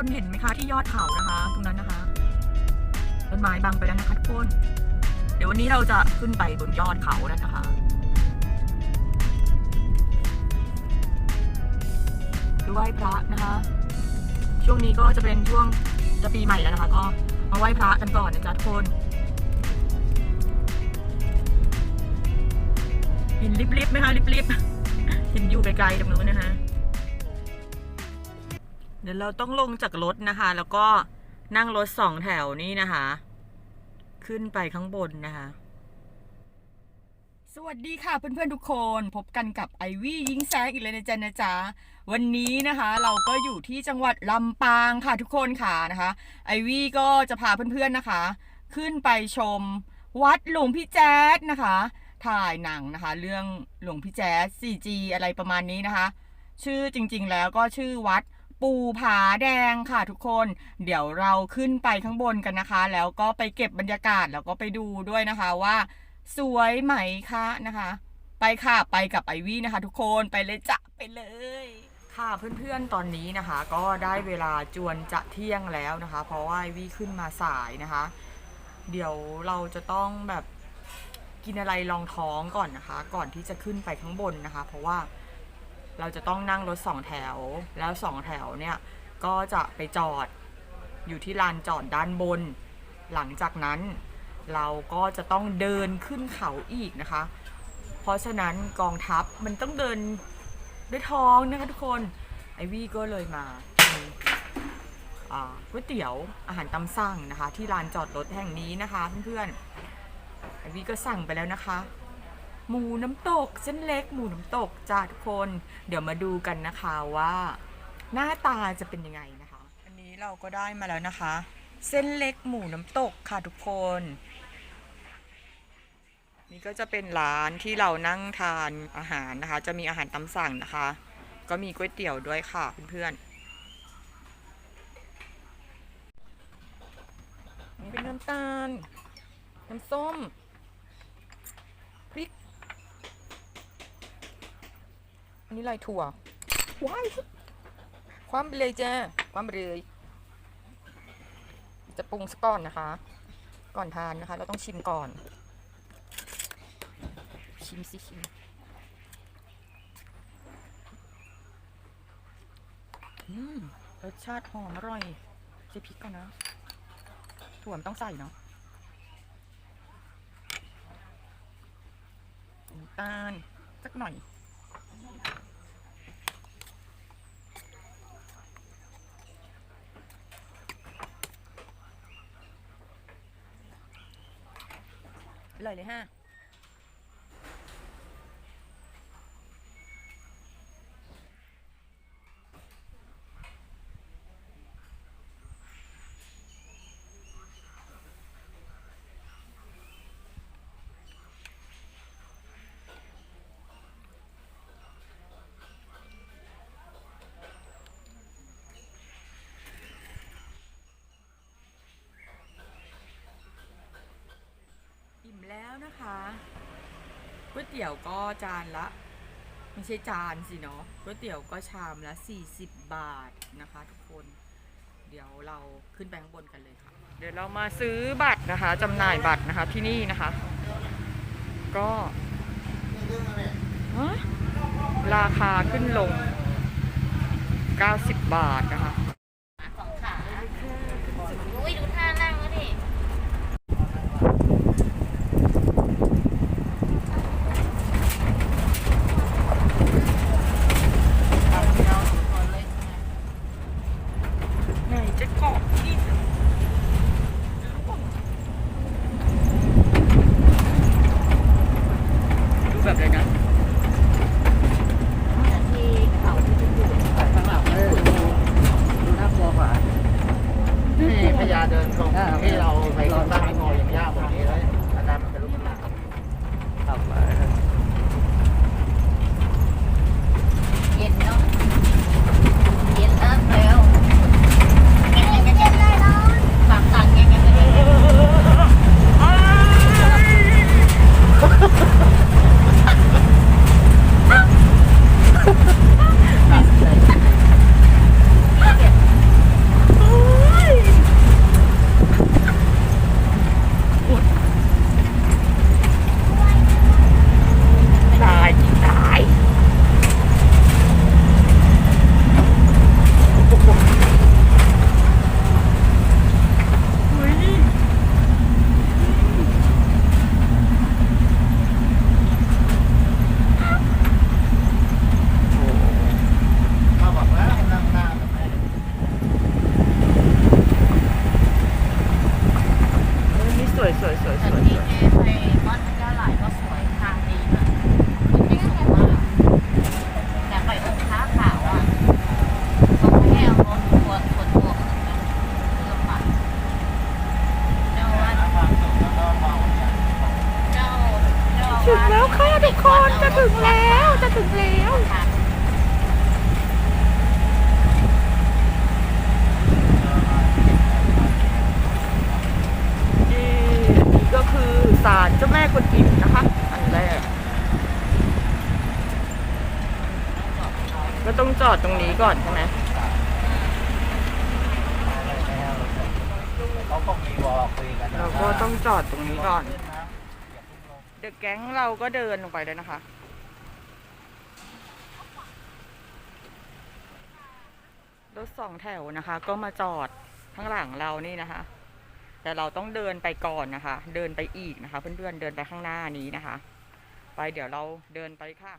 คนเห็นไหมคะที่ยอดเขานะคะ ตรงนั้นนะคะต้นไม้บังไปแล้วนะคะทุกคนเดี๋ยววันนี้เราจะขึ้นไปบนยอดเขานั่นนะคะไปไหว้พระนะคะ ช่วงนี้ก็จะเป็นช่วงจะปีใหม่แล้วนะคะ ก็มาไหว้พระกันก่อนนะจ๊ะทุกคนเห็นลิบๆไหมคะลิบๆเห็นอยู่ไกลๆตรงนู้นนะคะ ดี๋ยวเราต้องลงจากรถนะคะ แล้วก็นั่งรถสองแถวนี้นะคะ ขึ้นไปข้างบนนะคะ สวัสดีค่ะเพื่อนๆทุกคนพบกันกับไอวี่ยิงแซงอีกเลยนะจ๊ะนะจ๊ะวันนี้นะคะเราก็อยู่ที่จังหวัดลำปางค่ะทุกคนค่ะนะคะไอวี่ก็จะพาเพื่อนๆนะคะ ขึ้นไปชมวัดหลวงพี่แจ๊ดนะคะ ถ่ายหนังนะคะ เรื่องหลวงพี่แจ๊ด 4G อะไรประมาณนี้นะคะ ชื่อจริงๆแล้วก็ชื่อวัด ปูผาแดงค่ะทุกคน เดี๋ยวเราขึ้นไปข้างบนกันนะคะ แล้วก็ไปเก็บบรรยากาศแล้วก็ไปดูด้วยนะคะว่า สวยไหมคะนะคะ ไปค่ะไปกับไอวี่นะคะ ทุกคนไปเลยจ้ะไปเลย ค่ะเพื่อนๆตอนนี้นะคะ ก็ได้เวลาจวนจะเที่ยงแล้วนะคะ เพราะว่าไอวี่ขึ้นมาสายนะคะ เดี๋ยวเราจะต้องแบบกินอะไรรองท้องก่อนนะคะ ก่อนที่จะขึ้นไปข้างบนนะคะ เพราะว่า เราจะต้องนั่งรถสองแถว แล้วสองแถวเนี่ยก็จะไปจอดอยู่ที่ลานจอดด้านบน หลังจากนั้นเราก็จะต้องเดินขึ้นเขาอีกนะคะ เพราะฉะนั้นกองทัพมันต้องเดินด้วยท้องนะคะทุกคนไอวี่ก็เลยมากินอ่าก๋วยเตี๋ยวอาหารตามสั่งนะคะ ที่ลานจอดรถแห่งนี้นะคะเพื่อนๆไอวี่ก็สั่งไปแล้วนะคะ หมูน้ำตกเส้นเล็ก หมูน้ำตกจ้าทุกคน เดี๋ยวมาดูกันนะคะว่า หน้าตาจะเป็นยังไงนะคะ อันนี้เราก็ได้มาแล้วนะคะ เส้นเล็กหมูน้ำตกค่ะทุกคน นี่ก็จะเป็นร้านที่เรานั่งทานอาหารนะคะ จะมีอาหารตามสั่งนะคะ ก็มีก๋วยเตี๋ยวด้วยค่ะเพื่อนๆนี่เป็นน้ำตาล น้ำส้ม พริก อันนี้ลายถั่วว้ายความไปเลยจ้าความไปเลยจะปรุงสักก่อนนะคะ ก่อนทานนะคะ เราต้องชิมก่อน ชิมสิชิมอืมรสชาติหอมอร่อยใส่พริกก่อนนะถั่วมันต้องใส่เนาะน้ำตาลสักหน่อย ไปเลยเลยฮะ อิ่มแล้วนะคะ ก๋วยเตี๋ยวก็จานละ ไม่ใช่จานสิเนาะก๋วยเตี๋ยวก็ชามละ 40 บาทนะคะทุกคน เดี๋ยวเราขึ้นไปข้างบนกันเลยค่ะ เดี๋ยวเรามาซื้อบัตรนะคะจำหน่ายบัตรนะคะที่นี่นะคะ ก็ราคาขึ้นลง 90 บาทนะคะ องจอดตรงนี้ก่อนใช่ไหมเขาก็มีวอลคุยกันเราก็ต้องจอดตรงนี้ก่อน เดอะแก๊งเราก็เดินลงไปเลยนะคะ รถสองแถวนะคะ ก็มาจอดข้างหลังเรานี่นะคะ แต่เราต้องเดินไปก่อนนะคะ เดินไปอีกนะคะ เพื่อนๆเดินไปข้างหน้านี้นะคะ ไปเดี๋ยวเราเดินไปค่ะ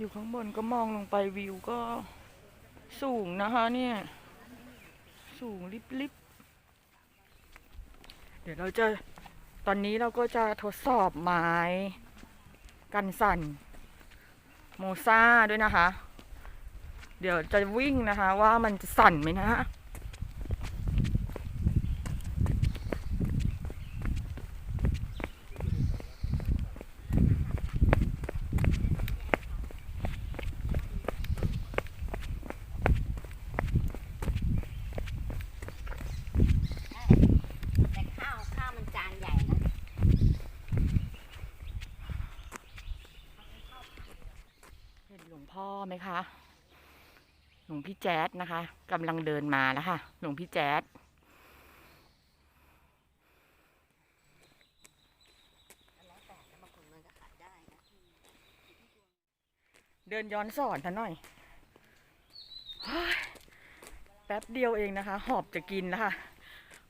อยู่ข้างบนก็มองลงไปวิวก็สูงนะคะเนี่ย สูงลิบลิบเดี๋ยวเราจะตอนนี้เราก็จะทดสอบไม้กันสั่นโมซ่าด้วยนะคะ เดี๋ยวจะวิ่งนะคะว่ามันจะสั่นไหมนะ แต่ข้าวข้าวมันจานใหญ่นะ เห็นหลวงพ่อไหมคะ หลวง พี่แจ๊ดนะคะกำลังเดินมาแล้วค่ะ หลวงพี่แจ๊ดเดินย้อนสอนท่านหน่อย แป๊บเดียวเองนะคะ หอบจะกินแล้วค่ะ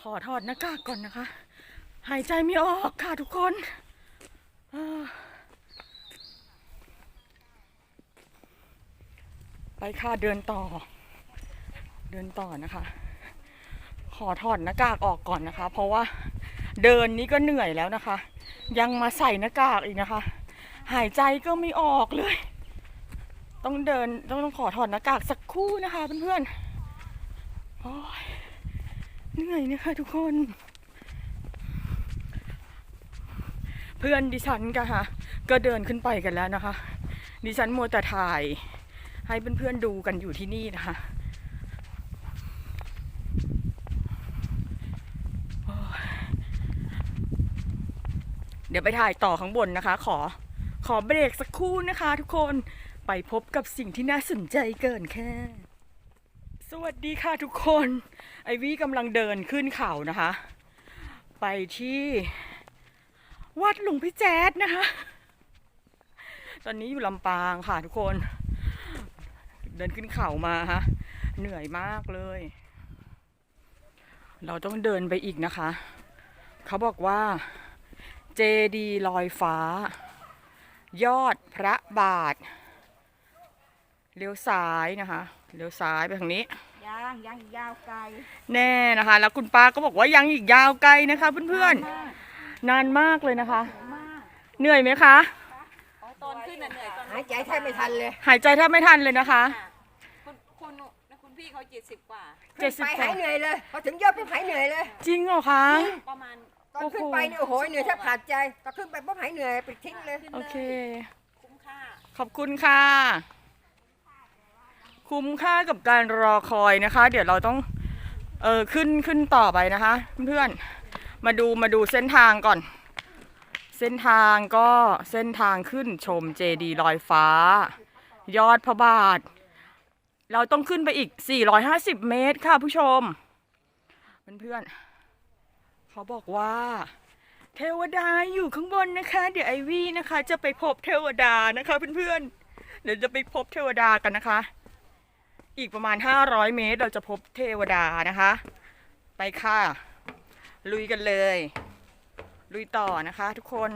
ขอถอดหน้ากากก่อนนะคะ หายใจไม่ออกค่ะทุกคนอ่า ไปค่ะเดินต่อ เดินต่อนะคะ ขอถอดหน้ากากออกก่อนนะคะ เพราะว่าเดินนี้ก็เหนื่อยแล้วนะคะ ยังมาใส่หน้ากากอีกนะคะ หายใจก็ไม่ออกเลย ต้องเดินต้องต้องขอถอดหน้ากากสักครู่นะคะเพื่อนๆโอ้ยเหนื่อยนะคะทุกคน เพื่อนดิฉันก็ค่ะก็เดินขึ้นไปกันแล้วนะคะ ดิฉันมัวแต่ถ่าย ให้เพื่อนๆดูกันอยู่ที่นี่นะคะเดี๋ยวไปถ่ายต่อข้างบนนะคะ ขอขอเบรกสักครู่นะคะ ทุกคนไปพบกับสิ่งที่น่าสนใจเกินแค่สวัสดีค่ะทุกคน ไอวี่กำลังเดินขึ้นเขานะคะ ไปที่วัดหลวงพี่แจ๊ดนะคะ ตอนนี้อยู่ลำปางค่ะทุกคน เดินขึ้นเขามาฮะเหนื่อยมากเลย เราต้องเดินไปอีกนะคะ เขาบอกว่าเจดีย์ลอยฟ้า ยอดพระบาท เลี้ยวซ้ายนะคะ เลี้ยวซ้ายไปทางนี้ย่างย่างยาวไกลแน่นะคะ แล้วคุณป้าก็บอกว่ายังอีกยาวไกลนะคะเพื่อนๆนานมากเลยนะคะ มากเหนื่อยไหมคะ ตอนขึ้นน่ะเหนื่อยตอนหายใจแทบไม่ทันเลย หายใจแทบไม่ทันเลยนะคะคุณคุณคุณ พี่เขาเจ็ดสิบกว่า เจ็ดสิบไปกว่าหายเหนื่อยเลยพอถึงยอดปุ๊บหายเหนื่อยเลย จริงเหรอคะ ประมาณตอนขึ้นไปเนี่ยโอ้โหเหนื่อยแทบขาดใจตอนขึ้นไปปุ๊บหายเหนื่อยไปทิ้งเลย โอเค คุ้มค่า ขอบคุณค่ะ คุ้มค่ากับการรอคอยนะคะ เดี๋ยวเราต้อง เออขึ้นขึ้นต่อไปนะคะ เพื่อนๆมาดูมาดูเส้นทางก่อน เส้นทางก็เส้นทางขึ้นชมเจดีย์ลอยฟ้า ยอดพระบาท เราต้องขึ้นไปอีก 450 เมตรค่ะผู้ชม เพื่อนๆเขาบอกว่า เทวดาอยู่ข้างบนนะคะ เดี๋ยวไอวี่นะคะ จะไปพบเทวดานะคะเพื่อนๆ เดี๋ยวจะไปพบเทวดากันนะคะ อีกประมาณ 500 เมตร เราจะพบเทวดานะคะ ไปค่ะ ลุยกันเลย ลุยต่อนะคะทุกคน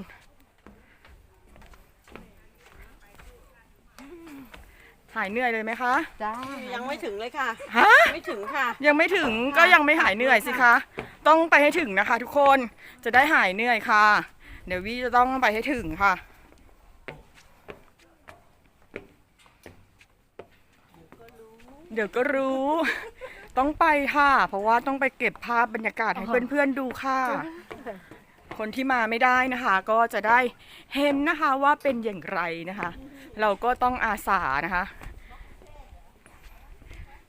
หายเหนื่อยเลยไหมคะ จ้ายังไม่ถึงเลยค่ะ ฮะ ไม่ถึงค่ะ ยังไม่ถึงก็ยังไม่หายเหนื่อยสิคะ ต้องไปให้ถึงนะคะ ทุกคนจะได้หายเหนื่อยค่ะ เดี๋ยววี่จะต้องไปให้ถึงค่ะ เดี๋ยวก็รู้ ต้องไปค่ะ เพราะว่าต้องไปเก็บภาพบรรยากาศให้เพื่อนๆดูค่ะ คนที่มาไม่ได้นะคะ ก็จะได้เห็นนะคะว่าเป็นอย่างไรนะคะ เราก็ต้องอาสานะคะ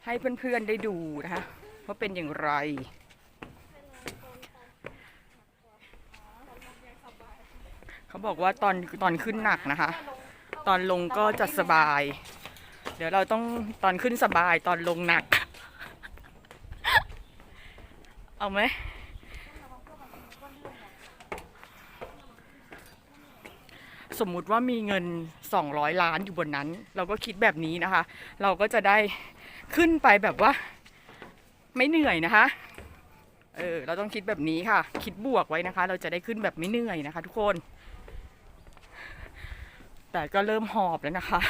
ให้เพื่อนๆได้ดูนะคะว่าเป็นอย่างไร เขาบอกว่าตอนตอนขึ้นหนักนะคะ ตอนลงก็จะสบาย เดี๋ยวเราต้องตอนขึ้นสบายตอนลงหนัก เอาไหม สมมุติว่ามีเงิน 200 ล้านอยู่บนนั้น เราก็คิดแบบนี้นะคะ เราก็จะได้ขึ้นไปแบบว่า ไม่เหนื่อยนะคะ เออเราต้องคิดแบบนี้ค่ะ คิดบวกไว้นะคะ เราจะได้ขึ้นแบบไม่เหนื่อยนะคะ ทุกคน แต่ก็เริ่มหอบแล้วนะคะ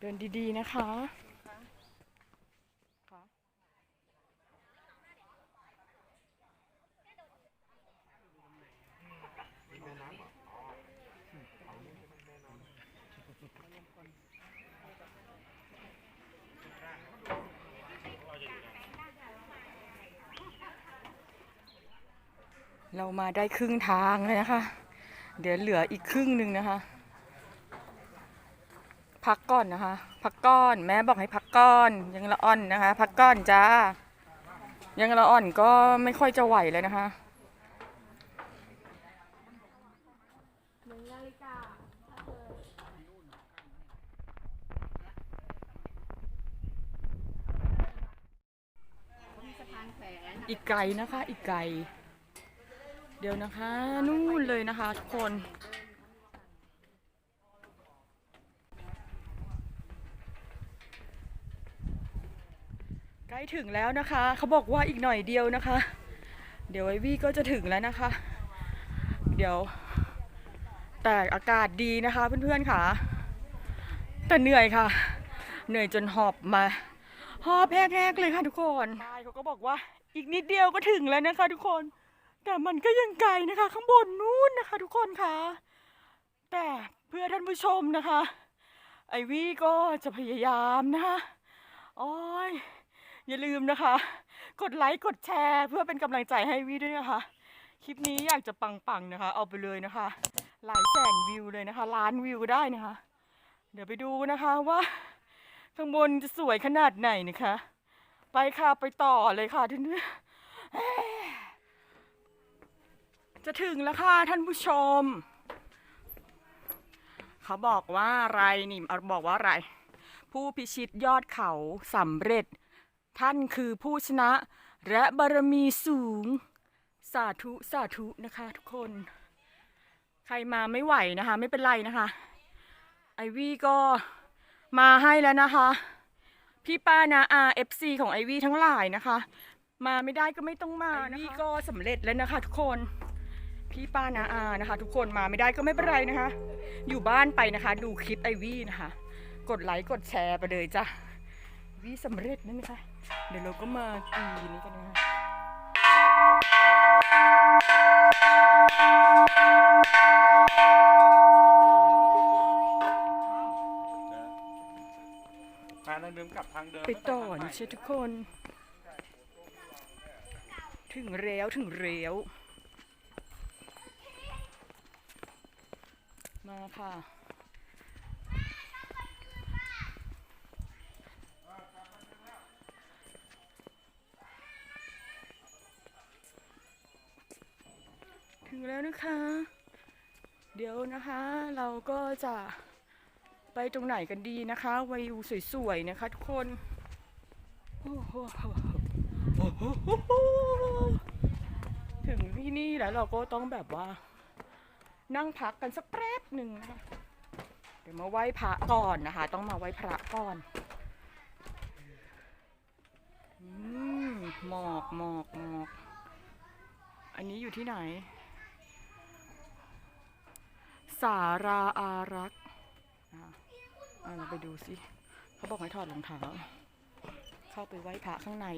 เดินดีๆนะคะค่ะ เรามาได้ครึ่งทางเลยนะคะ เดี๋ยวเหลืออีกครึ่งหนึ่งนะคะ พักก่อนนะคะ พักก้อน แม่บอกให้พักก้อน ยังละอ่อนนะคะ พักก้อนจ้า ยังละอ่อนก็ไม่ค่อยจะไหวเลยนะคะอีกไกลนะคะ อีกไกล เดี๋ยวนะคะ นู่นเลยนะคะทุกคนใกล้ถึงแล้วนะคะ เขาบอกว่าอีกหน่อยเดียวนะคะ เดี๋ยวไอวี่ก็จะถึงแล้วนะคะ เดี๋ยว แต่อากาศดีนะคะเพื่อนๆค่ะ แต่เหนื่อยค่ะ เหนื่อยจนหอบมาหอบแหกๆเลยค่ะทุกคนใช่เขาก็บอกว่าอีกนิดเดียวก็ถึงแล้วนะคะทุกคน แต่มันก็ยังไกลนะคะ ข้างบนนู้นนะคะ ทุกคนค่ะ แต่เพื่อท่านผู้ชมนะคะ ไอวี่ก็จะพยายามนะคะโอ้ยอย่าลืมนะคะ กดไลค์กดแชร์ เพื่อเป็นกำลังใจให้วี่ด้วยนะคะ คลิปนี้อยากจะปังๆนะคะ เอาไปเลยนะคะ หลายแสนวิวเลยนะคะ ล้านวิวได้นะคะ เดี๋ยวไปดูนะคะว่าข้างบนจะสวยขนาดไหนนะคะ ไปค่ะไปต่อเลยค่ะท่านผู้ จะถึงแล้วค่ะท่านผู้ชม เขาบอกว่าอะไรนี่เอาบอกว่าอะไร ผู้พิชิตยอดเขาสำเร็จ ท่านคือผู้ชนะ และบารมีสูง สาธุสาธุนะคะทุกคน ใครมาไม่ไหวนะคะ ไม่เป็นไรนะคะ ไอวี่ก็มาให้แล้วนะคะ พี่ป้านาอาเอฟซีของไอวี่ทั้งหลายนะคะ มาไม่ได้ก็ไม่ต้องมานะคะไอวี่ก็สำเร็จแล้วนะคะทุกคน พี่ป้านาอานะคะ ทุกคนมาไม่ได้ก็ไม่เป็นไรนะคะ อยู่บ้านไปนะคะ ดูคลิปไอวี่นะคะ กดไลค์กดแชร์ไปเลยจ้ะวี่สำเร็จนั่นนะคะเดี๋ยวเราก็มาตีนี้กันนะคะทางเดิมกลับทางเดิมไปต่อนะเชฟทุกคน ถึงแล้วถึงแล้ว มาค่ะถึงแล้วนะคะ เดี๋ยวนะคะเราก็จะไปตรงไหนกันดีนะคะวิวสวยๆนะคะทุกคนโอ้โหถึงที่นี่แล้วเราก็ต้องแบบว่า นั่งพักกันสักแป๊บหนึ่งนะคะเดี๋ยวมาไหว้พระก่อนนะคะ ต้องมาไหว้พระก่อนหมอกหมอกหมอก อันนี้อยู่ที่ไหน สาราอารักษ์อะอะเราไปดูสิ เขาบอกให้ถอดรองเท้า เข้าไปไหว้พระข้างใน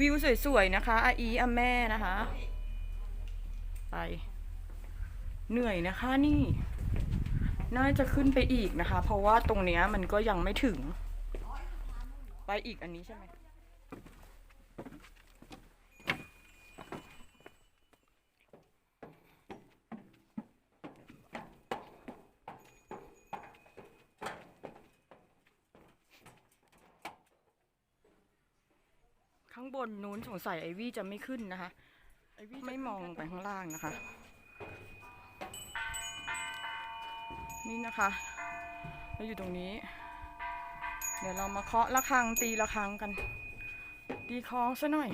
วิวสวยๆนะคะอาอีอาแม่นะคะ ไป เหนื่อยนะคะนี่ น่าจะขึ้นไปอีกนะคะ เพราะว่าตรงเนี้ยมันก็ยังไม่ถึง ไปอีกอันนี้ใช่ไหมางบนนู้นสงสัยไอวี่จะไม่ขึ้นนะคะไอวี่ไม่มองลงไปข้างล่างนะคะ นี่นะคะเราอยู่ตรงนี้ เดี๋ยวเรามาเคาะระฆังตีระฆังกัน ตีคล้องซะหน่อย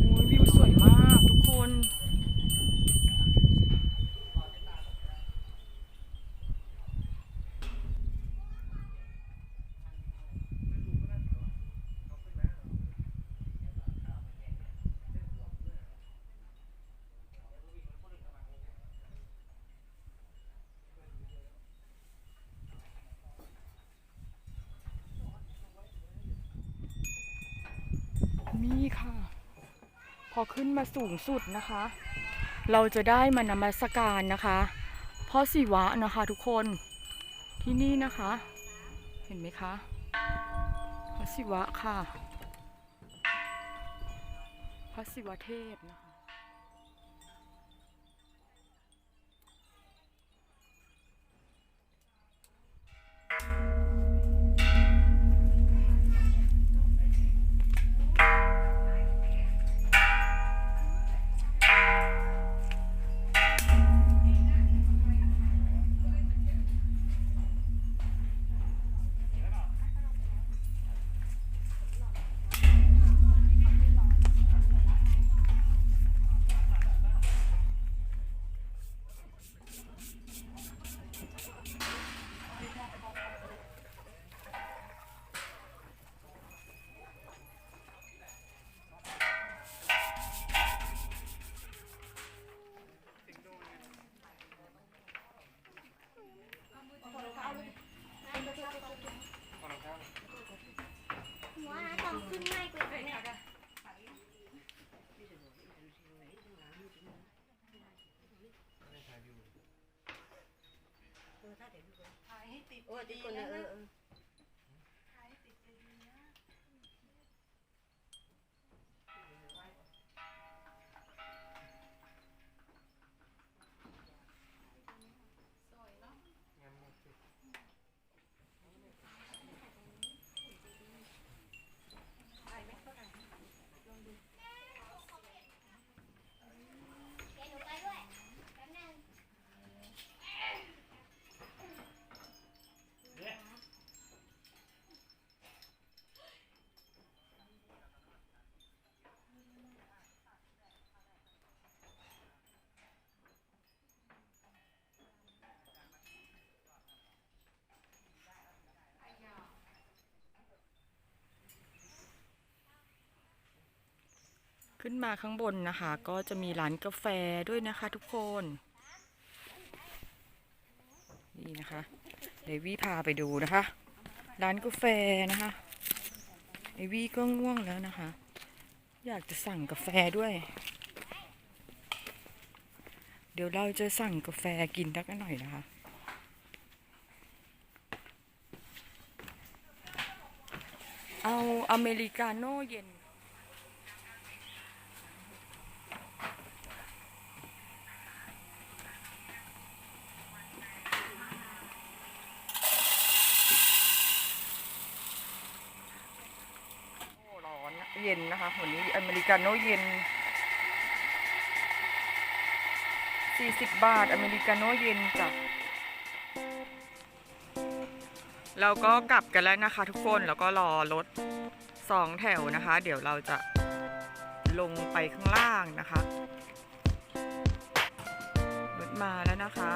โอ้ยวิวสวยมากทุกคน นี่ค่ะ พอขึ้นมาสูงสุดนะคะ เราจะได้มานมัสการนะคะพ่อศิวะนะคะทุกคนที่นี่นะคะ เห็นไหมคะพระศิวะค่ะพระศิวะเทพนะคะ โอ้ยที่คนเนี่ยเออเออ ขึ้นมาข้างบนนะคะ ก็จะมีร้านกาแฟด้วยนะคะทุกคน นี่นะคะเดวี่พาไปดูนะคะ ร้านกาแฟนะคะเดวี่ก็ง่วงแล้วนะคะ อยากจะสั่งกาแฟด้วย เดี๋ยวเราจะสั่งกาแฟกินสักหน่อยนะคะเอาอเมริกาโน่เย็น เย็นนะคะ วันนี้อเมริกาโน่เย็น 40 บาทอเมริกาโน่เย็นจ้ะเราก็กลับกันแล้วนะคะ ทุกคนแล้วก็รอรถสองแถวนะคะ เดี๋ยวเราจะลงไปข้างล่างนะคะรถมาแล้วนะคะ